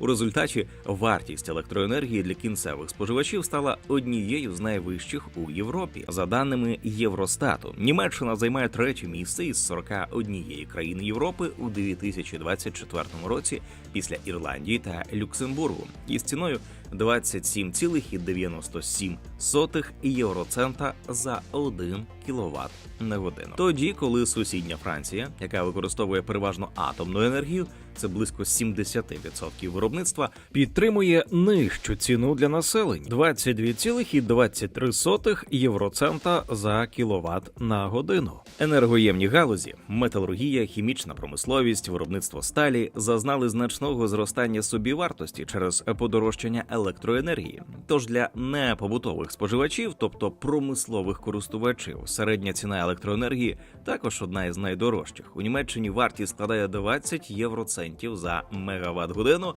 У результаті вартість електроенергії для кінцевих споживачів стала однією з найвищих у Європі. За даними Євростату, Німеччина займає третє місце із 41 країни Європи у 2024 році після Ірландії та Люксембургу із ціною 27,97 євроцента за 1 кВт на годину. Тоді, коли сусідня Франція, яка використовує переважно атомну енергію, це близько 70% виробництва, підтримує нижчу ціну для населення 22,23 євроцента за кіловат на годину. Енергоємні галузі, металургія, хімічна промисловість, виробництво сталі зазнали значного зростання собівартості через подорожчання. Тож для непобутових споживачів, тобто промислових користувачів, середня ціна електроенергії також одна із найдорожчих. У Німеччині вартість складає 20 євроцентів за мегаватт годину,